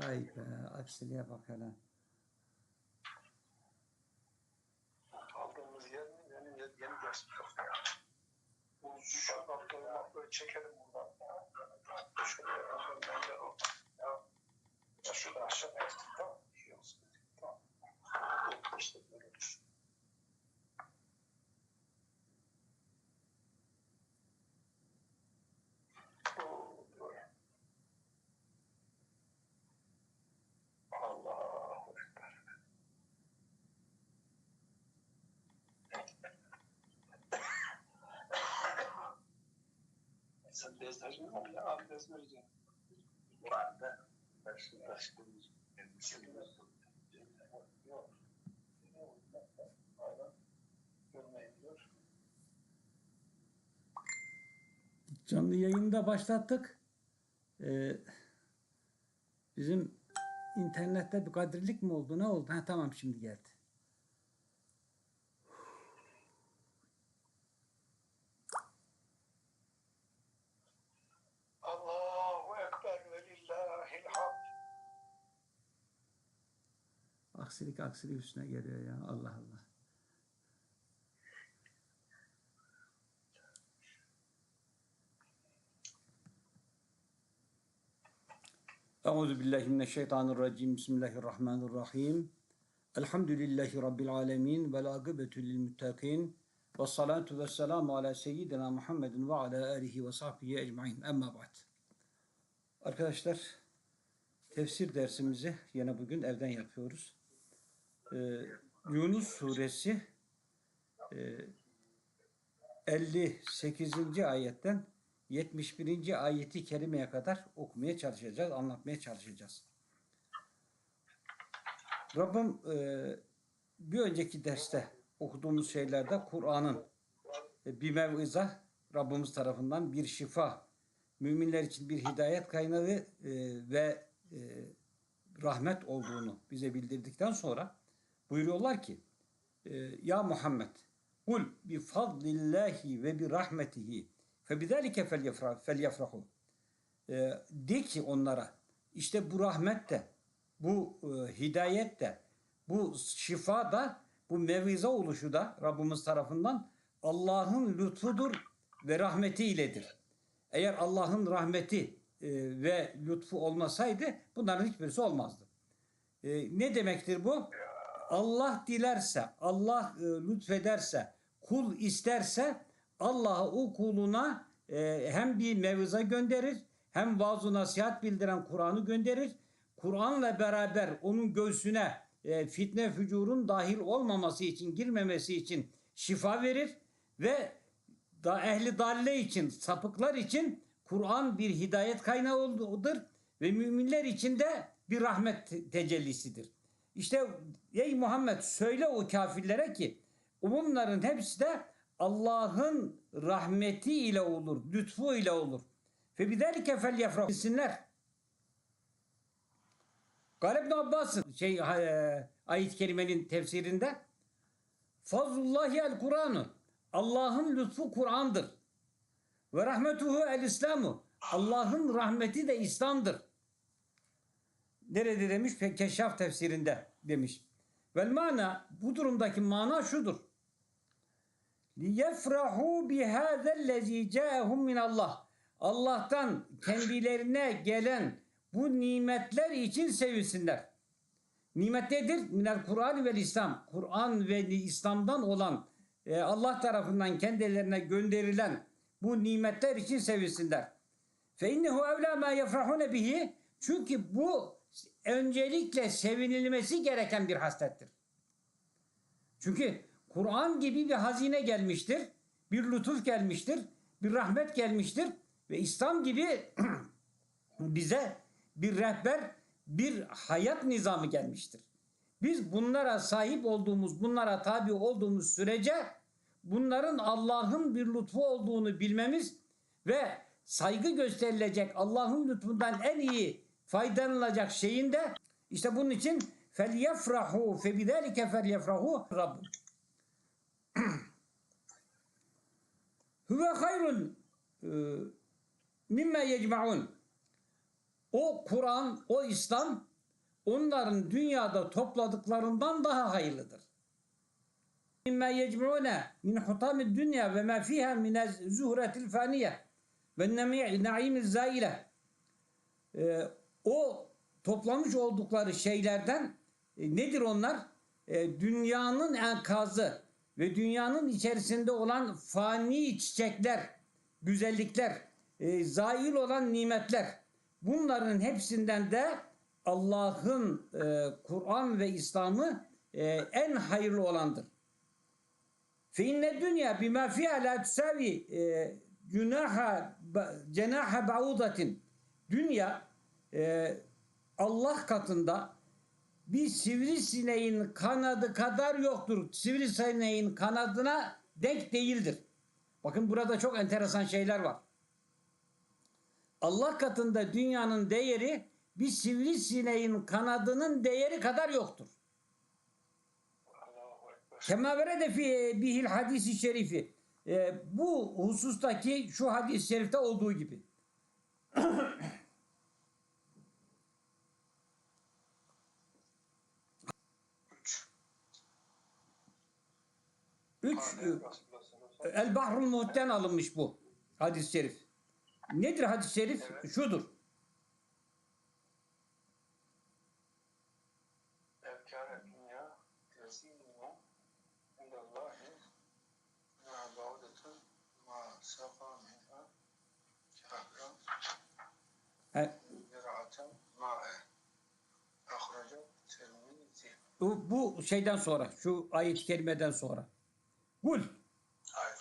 Hay be aksiliğe bak hele. Aldığımız yer yeni, yeni, yeni ders yok ya. Bu şu noktaları böyle çekelim buradan. Şöyle yapalım. Ben de oradan. Ya, ya şurada aşağı ektik tamam? İyi olsun. Tamam. İşte Sen bez vereceksin mi? Ya abi bez vereceğim. Var da. Ben şimdi başka bir elbisemi Yok. Yok. Aynen. Görmeyin diyor. Canlı yayında başlattık. Ee, bizim internette bir kadirlik mi oldu? Ne oldu? Ha tamam şimdi geldi. Allahu Ekber ve lillahil hamd. Aksilik aksilik üstüne geliyor ya. Allah Allah. Euzu billahi mineşşeytanirracim. Bismillahirrahmanirrahim. Elhamdülillahi rabbil alamin ve akıbetu lil muttaqin. Ve salatu ve selamu ala seyyidina Muhammedin ve ala alihi ve sahbihi ecmaîn. Emma ba'd. Arkadaşlar tefsir dersimizi yine bugün evden yapıyoruz. Ee, Yunus suresi e, 58. ayetten 71. ayeti kerimeye kadar okumaya çalışacağız, anlatmaya çalışacağız. Rabbim e, bir önceki derste okuduğumuz şeylerde Kur'an'ın e, bir mev'iza Rabbimiz tarafından bir şifa, müminler için bir hidayet kaynağı e, ve e, rahmet olduğunu bize bildirdikten sonra buyuruyorlar ki e, Ya Muhammed kul bi fadlillahi ve bi rahmetihi fe bizalike felyefrahu e, de ki onlara işte bu rahmet de bu e, hidayet de bu şifa da bu mevize oluşu da Rabbimiz tarafından Allah'ın lütfudur ve rahmeti iledir. Eğer Allah'ın rahmeti ve lütfu olmasaydı bunların hiçbirisi olmazdı. Ne demektir bu? Allah dilerse, Allah e, lütfederse, kul isterse Allah o kuluna e, hem bir meviza gönderir, hem vaaz nasihat bildiren Kur'an'ı gönderir. Kur'an'la beraber onun göğsüne e, fitne fücurun dahil olmaması için, girmemesi için şifa verir ve da ehli dalle için, sapıklar için Kur'an bir hidayet kaynağı olduğudur ve müminler için de bir rahmet tecellisidir. İşte ey Muhammed söyle o kafirlere ki bunların hepsi de Allah'ın rahmeti ile olur, lütfu ile olur. Fe bidelike fel yefrahinler. Galip İbn Abbas'ın şey e, ayet-i kerimenin tefsirinde Fazlullahi el Kur'an'ı Allah'ın lütfu Kur'an'dır. Ve rahmetuhu el İslamu Allah'ın rahmeti de İslam'dır. Nerede demiş? Keşaf tefsirinde demiş. Vel mana bu durumdaki mana şudur. Liyefrahu bihâzellezî câehum min Allah. Allah'tan kendilerine gelen bu nimetler için sevinsinler. Nimet nedir? Minel Kur'an ve İslam. Kur'an ve İslam'dan olan e, Allah tarafından kendilerine gönderilen bu nimetler için sevinsinler. Fe innehu evlâ mâ yefrahune bihi. Çünkü bu öncelikle sevinilmesi gereken bir haslettir. Çünkü Kur'an gibi bir hazine gelmiştir. Bir lütuf gelmiştir. Bir rahmet gelmiştir. Ve İslam gibi bize bir rehber, bir hayat nizamı gelmiştir. Biz bunlara sahip olduğumuz, bunlara tabi olduğumuz sürece bunların Allah'ın bir lütfu olduğunu bilmemiz ve saygı gösterilecek Allah'ın lütfundan en iyi faydalanacak şeyin de işte bunun için felyefrahu fe bidelike felyefrahu Rabbim. Huve hayrun e, mimme yecmaun. O Kur'an, o İslam onların dünyada topladıklarından daha hayırlıdır. Mimme yecmaune min hutami dünya ve ma fiha min zuhretil faniye ve naimiz zaile. E, o toplamış oldukları şeylerden e, nedir onlar? E, dünyanın enkazı ve dünyanın içerisinde olan fani çiçekler, güzellikler, e, zail olan nimetler. Bunların hepsinden de Allah'ın e, Kur'an ve İslam'ı e, en hayırlı olandır. Fe inne dünya bima fiha la tusavi yunaha e, cenaha baudatin. Dünya e, Allah katında bir sivrisineğin kanadı kadar yoktur. Sivrisineğin kanadına denk değildir. Bakın burada çok enteresan şeyler var. Allah katında dünyanın değeri bir sivrisineğin kanadının değeri kadar yoktur. Kema verede fi bihil hadisi şerifi. E, bu husustaki şu hadis-i şerifte olduğu gibi. Üç, e, El Bahrul Muhit'ten alınmış bu hadis-i şerif. Nedir hadis-i şerif? Evet. Şudur. termizi. bu, bu şeyden sonra, şu ayet-i kerimeden sonra. Hayır.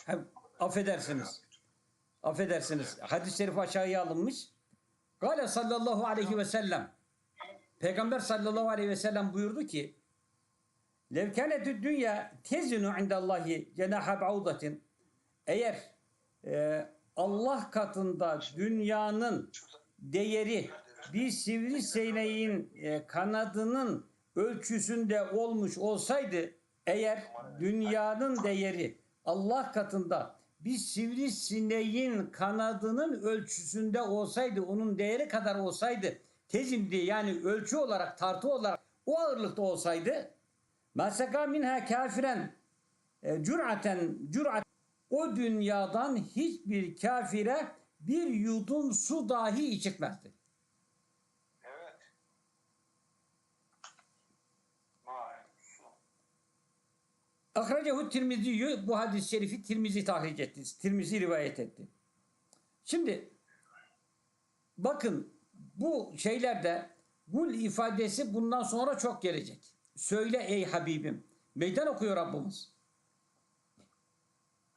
he, affedersiniz. Affedersiniz. Hadis-i şerif aşağıya alınmış. Gale sallallahu aleyhi ve sellem. Peygamber sallallahu aleyhi ve sellem buyurdu ki Lev kânetü dünya tezinu indallahi cenaha ba'udatin eğer e, Allah katında dünyanın değeri bir sivrisineğin e, kanadının ölçüsünde olmuş olsaydı eğer dünyanın değeri Allah katında bir sivrisineğin kanadının ölçüsünde olsaydı onun değeri kadar olsaydı tezimdi yani ölçü olarak tartı olarak o ağırlıkta olsaydı Meseka minha kafiren e, cür'aten cür'at o dünyadan hiçbir kafire bir yudum su dahi içirtmezdi. Evet. Ma'e. Su. Ahrecehu Tirmizi bu hadis-i şerifi Tirmizi tahric etti. Tirmizi rivayet etti. Şimdi bakın bu şeylerde gul ifadesi bundan sonra çok gelecek. Söyle ey Habibim. Meydan okuyor Rabbimiz.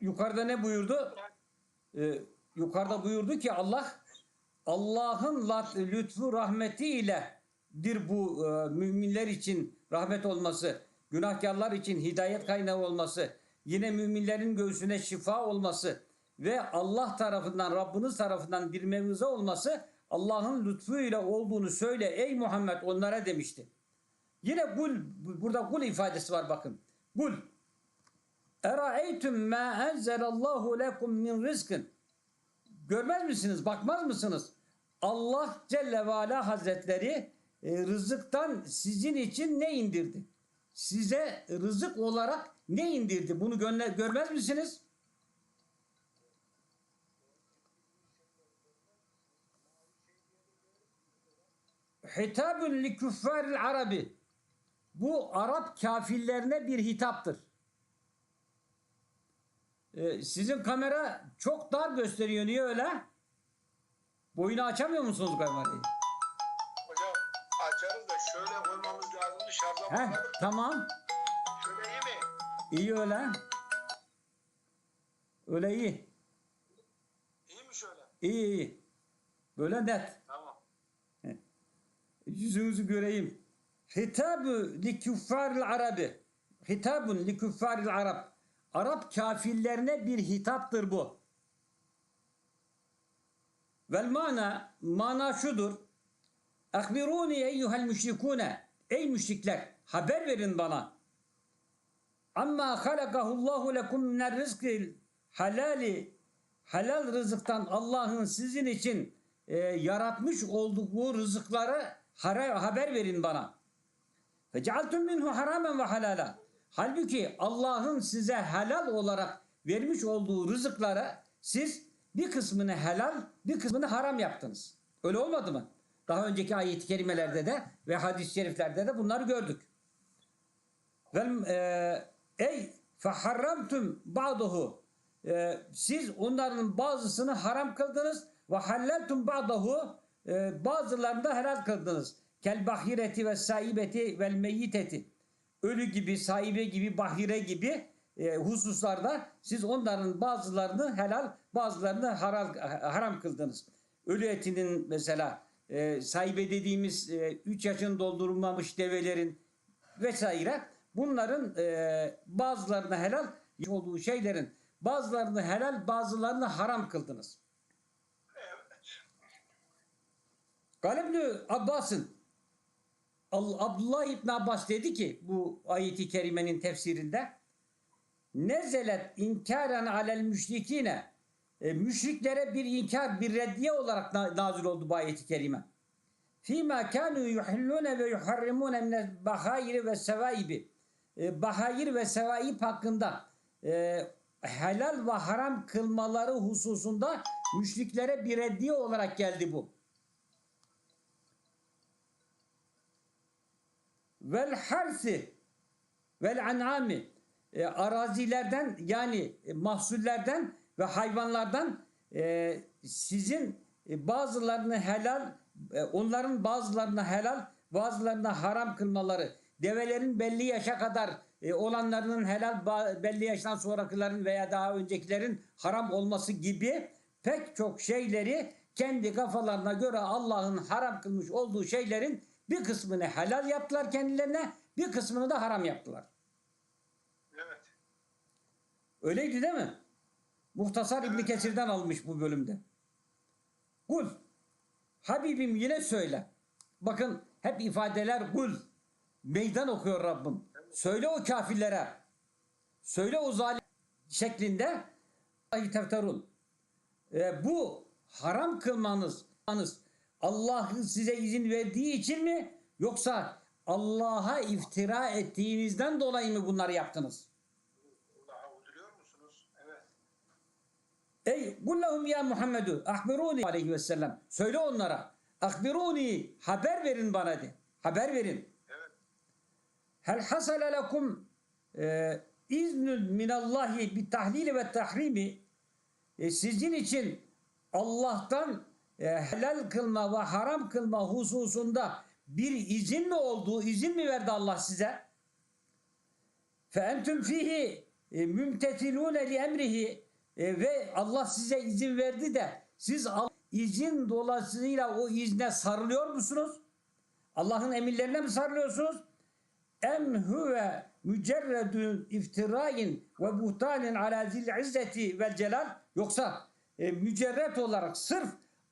Yukarıda ne buyurdu? Ee, yukarıda buyurdu ki Allah Allah'ın lütfu rahmetiyle dir bu e, müminler için rahmet olması, günahkarlar için hidayet kaynağı olması, yine müminlerin göğsüne şifa olması ve Allah tarafından, Rabbiniz tarafından bir mevza olması Allah'ın lütfuyla olduğunu söyle ey Muhammed onlara demişti. Yine kul, burada kul ifadesi var bakın. Kul. Eraeytüm ma enzelallahu lekum min rizkın. Görmez misiniz, bakmaz mısınız? Allah Celle ve Ala Hazretleri e, rızıktan sizin için ne indirdi? Size rızık olarak ne indirdi? Bunu görmez misiniz? Hitabun li küffaril arabi. Bu Arap kafirlerine bir hitaptır. Ee, sizin kamera çok dar gösteriyor. Niye öyle? Boyunu açamıyor musunuz kamerayı? Hocam açarız da şöyle koymamız lazımdı şarja bağladık. tamam. Şöyle iyi mi? İyi öyle. Öyle iyi. İyi mi şöyle? İyi iyi. Böyle net. Tamam. Yüzünüzü göreyim. Hitabı li küffaril arabi. Hitabun li küffaril arab. Arap kafirlerine bir hitaptır bu. Vel mana, mana şudur. Akbiruni eyyuhel müşrikune. Ey müşrikler, haber verin bana. Amma halakahullahu lekum minel rizkil halali. Halal rızıktan Allah'ın sizin için e, yaratmış oldukları rızıkları hara- haber verin bana. Fecealtum minhu haramen ve halala. Halbuki Allah'ın size helal olarak vermiş olduğu rızıkları siz bir kısmını helal, bir kısmını haram yaptınız. Öyle olmadı mı? Daha önceki ayet-i kerimelerde de ve hadis-i şeriflerde de bunları gördük. Vel e, ey feharramtum ba'dahu e, siz onların bazısını haram kıldınız ve hallaltum ba'dahu e, bazılarını da helal kıldınız. Kel bahireti ve saibeti vel meyyiteti ölü gibi, sahibe gibi, bahire gibi e, hususlarda siz onların bazılarını helal, bazılarını haram kıldınız. Ölü etinin mesela e, sahibe dediğimiz 3 yaşını doldurmamış develerin vesaire bunların e, bazılarını helal olduğu şeylerin bazılarını helal, bazılarını haram kıldınız. Evet. Galibni Abbas'ın Abdullah İbn Abbas dedi ki bu ayeti kerimenin tefsirinde nezelet inkaren alel müşrikine e, müşriklere bir inkar bir reddiye olarak na- nazil oldu bu ayeti kerime. Fîmâ kânû yuhillûne ve yuharrimûne minel bahâiri ve sevâibi e, bahayir ve sevaib hakkında e, helal ve haram kılmaları hususunda müşriklere bir reddiye olarak geldi bu. vel harsi vel an'ami e, arazilerden yani mahsullerden ve hayvanlardan e, sizin e, bazılarını helal e, onların bazılarını helal bazılarına haram kılmaları develerin belli yaşa kadar e, olanlarının helal belli yaştan sonrakilerin veya daha öncekilerin haram olması gibi pek çok şeyleri kendi kafalarına göre Allah'ın haram kılmış olduğu şeylerin bir kısmını helal yaptılar kendilerine, bir kısmını da haram yaptılar. Evet. Öyleydi değil mi? Muhtasar İbni Kesir'den almış bu bölümde. Kul. Habibim yine söyle. Bakın hep ifadeler kul. Meydan okuyor Rabbim. Söyle o kafirlere. Söyle o zalim şeklinde tefterun. E, bu haram kılmanız Allah'ın size izin verdiği için mi yoksa Allah'a iftira ettiğinizden dolayı mı bunları yaptınız? Allah'a uyduruyor musunuz? Evet. Ey kullahum ya Muhammedu ahbiruni aleyhi ve sellem. Söyle onlara. Ahbiruni haber verin bana de. Haber verin. Evet. Hel hasale lekum e, iznün minallahi bi tahlili ve tahrimi e, sizin için Allah'tan e, helal kılma ve haram kılma hususunda bir izin mi oldu? İzin mi verdi Allah size? Fe entüm fihi e, mümtetilune li emrihi E, ve Allah size izin verdi de siz izin dolayısıyla o izne sarılıyor musunuz? Allah'ın emirlerine mi sarılıyorsunuz? Em huve mücerredun iftirain ve buhtanin ala zil izzeti vel celal yoksa e, mücerret olarak sırf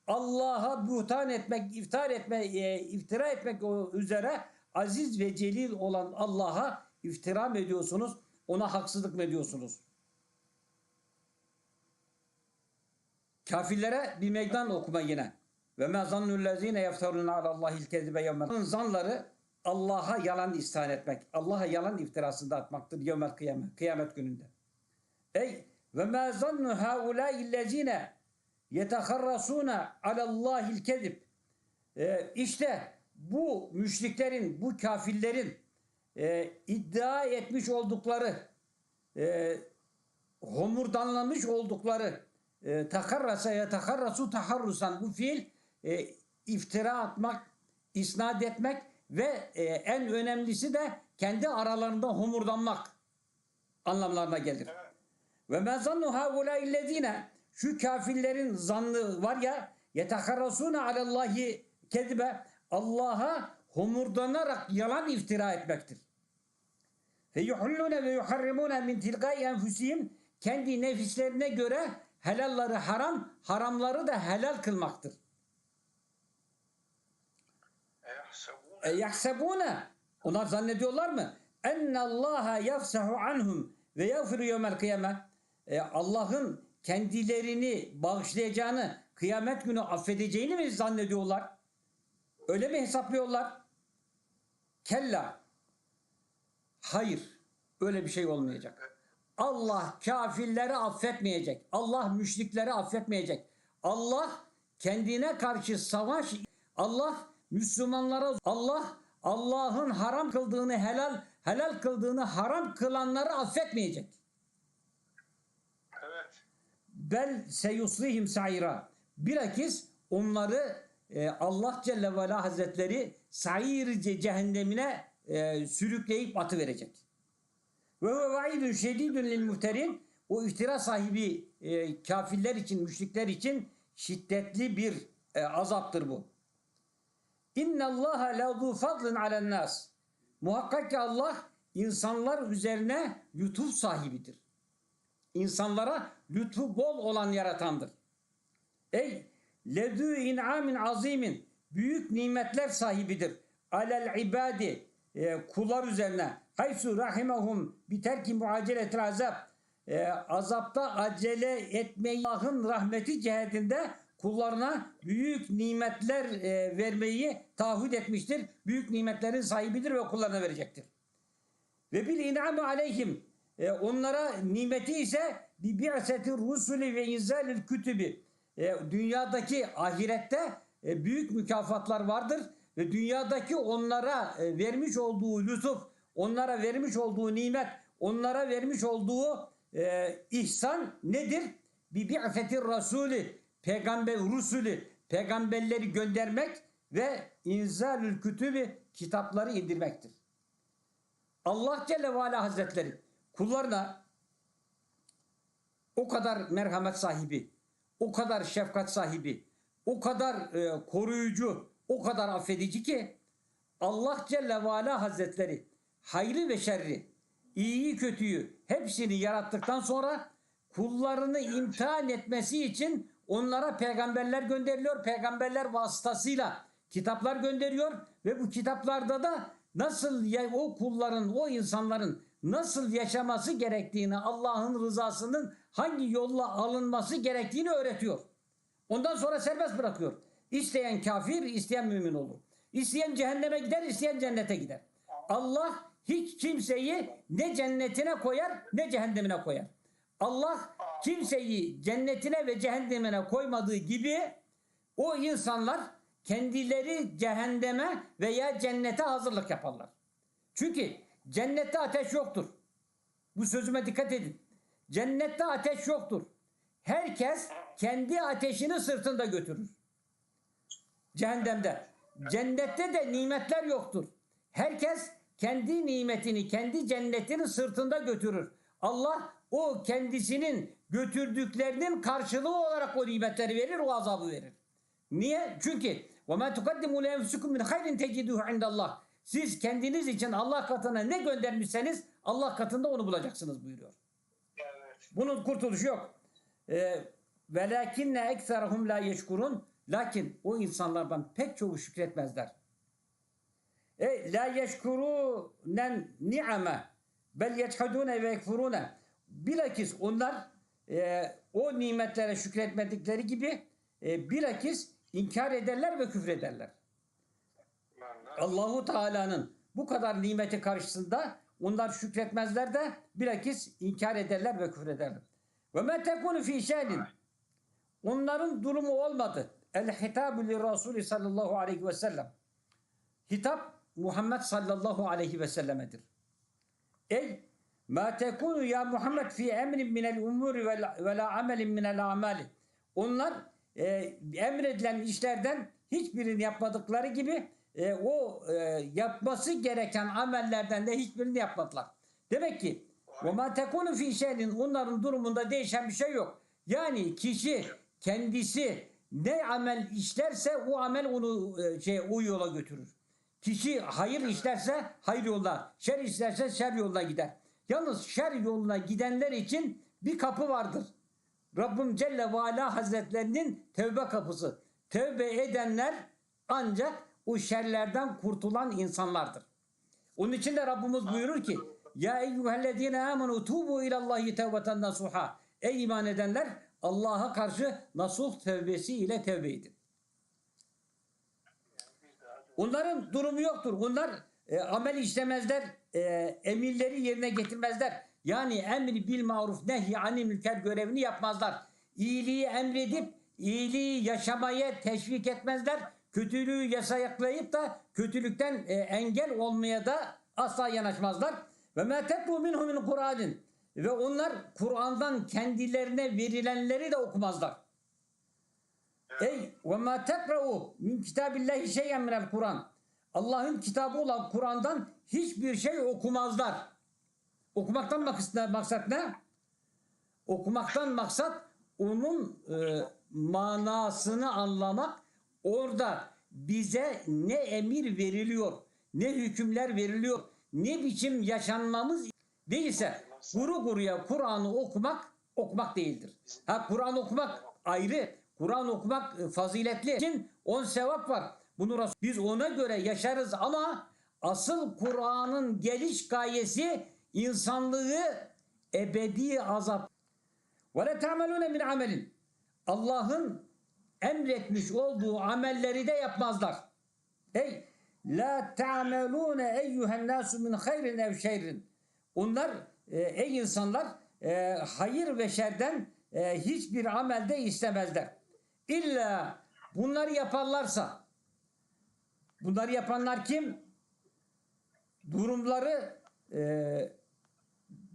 Allah'a buhtan etmek, iftar etmek, e, iftira etmek üzere aziz ve celil olan Allah'a iftira mı ediyorsunuz? Ona haksızlık mı ediyorsunuz? Kafirlere bir meydan okuma yine. Ve ma zannullezine yeftarun alallahi'l kezibe yevmel. Zanları Allah'a yalan istan etmek. Allah'a yalan iftirasında atmaktır yevmel kıyamet, kıyamet gününde. Ey ve ma zannu haula'i'llezine yeteharrasuna alallahi'l kezib. Ee, işte bu müşriklerin, bu kafirlerin e, iddia etmiş oldukları e, homurdanlamış oldukları takarrasa ya takarrasu taharrusan bu fiil e, iftira atmak, isnat etmek ve e, en önemlisi de kendi aralarında homurdanmak anlamlarına gelir. Ve men zannu haulaillezine şu kafirlerin zannı var ya yetaharrasuna alallahi kedibe Allah'a homurdanarak yalan iftira etmektir. Fe yuhullune ve yuharrimune min tilgai enfusihim kendi nefislerine göre helalları haram, haramları da helal kılmaktır. E yahsebune onlar zannediyorlar mı? Enne Allaha yafsahu anhum ve yağfiru yevmel kıyame. E, Allah'ın kendilerini bağışlayacağını, kıyamet günü affedeceğini mi zannediyorlar? Öyle mi hesaplıyorlar? Kella. Hayır. Öyle bir şey olmayacak. Allah kafirleri affetmeyecek. Allah müşrikleri affetmeyecek. Allah kendine karşı savaş Allah Müslümanlara Allah Allah'ın haram kıldığını helal helal kıldığını haram kılanları affetmeyecek. Evet. Bel seyuslihim saira. Bilakis onları e, Allah Celle ve Ala Hazretleri sair cehennemine e, sürükleyip atı verecek. Ve huve vaidun şedidun lil muhterin. O iftira sahibi e, kafirler için, müşrikler için şiddetli bir e, azaptır bu. İnna Allah la fadlin alen nas. Muhakkak ki Allah insanlar üzerine lütuf sahibidir. İnsanlara lütfu bol olan yaratandır. Ey ledü in'amin azimin büyük nimetler sahibidir. Alel ibadi e, kullar üzerine haysu rahimehum biterki muaceletil azab e, azapta acele etmeyi Allah'ın rahmeti cihetinde kullarına büyük nimetler e, vermeyi taahhüt etmiştir. Büyük nimetlerin sahibidir ve kullarına verecektir. Ve bil in'amı aleyhim e, onlara nimeti ise bi bi'setir rusuli ve inzalil kütübi e, dünyadaki ahirette e, büyük mükafatlar vardır ve dünyadaki onlara e, vermiş olduğu lütuf, onlara vermiş olduğu nimet, onlara vermiş olduğu e, ihsan nedir? Bi bi'setir rasuli peygamber rusulü peygamberleri göndermek ve inzalül kütübi kitapları indirmektir. Allah Celle ve Ala Hazretleri kullarına o kadar merhamet sahibi, o kadar şefkat sahibi, o kadar e, koruyucu, o kadar affedici ki Allah Celle ve Ala Hazretleri hayrı ve şerri, iyiyi kötüyü hepsini yarattıktan sonra kullarını imtihan etmesi için onlara peygamberler gönderiliyor. Peygamberler vasıtasıyla kitaplar gönderiyor ve bu kitaplarda da nasıl o kulların, o insanların nasıl yaşaması gerektiğini, Allah'ın rızasının hangi yolla alınması gerektiğini öğretiyor. Ondan sonra serbest bırakıyor. İsteyen kafir, isteyen mümin olur. İsteyen cehenneme gider, isteyen cennete gider. Allah hiç kimseyi ne cennetine koyar ne cehennemine koyar. Allah kimseyi cennetine ve cehennemine koymadığı gibi o insanlar kendileri cehenneme veya cennete hazırlık yaparlar. Çünkü cennette ateş yoktur. Bu sözüme dikkat edin. Cennette ateş yoktur. Herkes kendi ateşini sırtında götürür. Cehennemde. Cennette de nimetler yoktur. Herkes kendi nimetini, kendi cennetini sırtında götürür. Allah o kendisinin götürdüklerinin karşılığı olarak o nimetleri verir, o azabı verir. Niye? Çünkü وَمَا تُقَدِّمُوا لَاَنْفُسُكُمْ مِنْ خَيْرٍ تَجِدُهُ عِنْدَ اللّٰهِ Siz kendiniz için Allah katına ne göndermişseniz Allah katında onu bulacaksınız buyuruyor. Evet. Bunun kurtuluşu yok. Ee, Velakinne ekserahum la yeşkurun. Lakin o insanlardan pek çoğu şükretmezler. E la yeşkurunen ni'ame bel yeçhadune ve yekfurune. Bilakis onlar e, o nimetlere şükretmedikleri gibi e, bilakis inkar ederler ve küfrederler. Allahu Teala'nın bu kadar nimeti karşısında onlar şükretmezler de bilakis inkar ederler ve küfrederler. Ve me tekunu fi şe'nin onların durumu olmadı. El hitabu li Resulü sallallahu aleyhi ve sellem. Hitap Muhammed sallallahu aleyhi ve sellemedir. Ey ma tekunu ya Muhammed fi emrin minel umuri ve la amelin minel amali. Onlar e, emredilen işlerden hiçbirini yapmadıkları gibi e, o e, yapması gereken amellerden de hiçbirini yapmadılar. Demek ki ve ma tekunu fi şeyin onların durumunda değişen bir şey yok. Yani kişi kendisi ne amel işlerse o amel onu e, şey o yola götürür. Kişi hayır işlerse hayır yolda, şer işlerse şer yolda gider. Yalnız şer yoluna gidenler için bir kapı vardır. Rabbim Celle ve Ala Hazretlerinin tevbe kapısı. Tevbe edenler ancak o şerlerden kurtulan insanlardır. Onun için de Rabbimiz buyurur ki Ya eyyühellezine amenu tubu ilallahi tevbeten nasuha Ey iman edenler Allah'a karşı nasuh tevbesi ile tevbe edin. Yani bir daha dön. Onların durumu yoktur. Onlar e, amel işlemezler, e, emirleri yerine getirmezler. Yani emri bil maruf nehy anil münker görevini yapmazlar. İyiliği emredip iyiliği yaşamaya teşvik etmezler. Kötülüğü yasaklayıp da kötülükten e, engel olmaya da asla yanaşmazlar. Ve ma tetlu minhu min Kur'anin ve onlar Kur'an'dan kendilerine verilenleri de okumazlar. Ey ve ma tekra'u min kitabillahi şey'en minel Kur'an. Allah'ın kitabı olan Kur'an'dan hiçbir şey okumazlar. Okumaktan maksat, ne? Okumaktan maksat onun e, manasını anlamak. Orada bize ne emir veriliyor, ne hükümler veriliyor, ne biçim yaşanmamız değilse kuru kuruya Kur'an'ı okumak okumak değildir. Ha Kur'an okumak ayrı. Kur'an okumak e, faziletli. için on sevap var. Bunu Resul- biz ona göre yaşarız ama asıl Kur'an'ın geliş gayesi insanlığı ebedi azap ve le ta'melune min amelin. Allah'ın emretmiş olduğu amelleri de yapmazlar. Ey la ta'melune eyyühen nasu min hayrin ev şerrin. Onlar e, ey insanlar e, hayır ve şerden hiçbir amelde istemezler. İlla bunları yaparlarsa bunları yapanlar kim? Durumları e,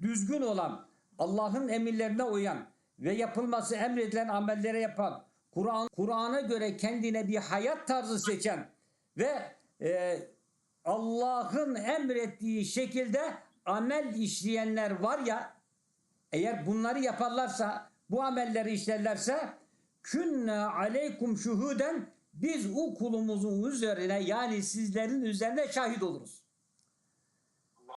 düzgün olan, Allah'ın emirlerine uyan ve yapılması emredilen amellere yapan, Kur'an Kur'an'a göre kendine bir hayat tarzı seçen ve e, Allah'ın emrettiği şekilde amel işleyenler var ya eğer bunları yaparlarsa bu amelleri işlerlerse künne aleykum şuhuden biz o kulumuzun üzerine yani sizlerin üzerine şahit oluruz.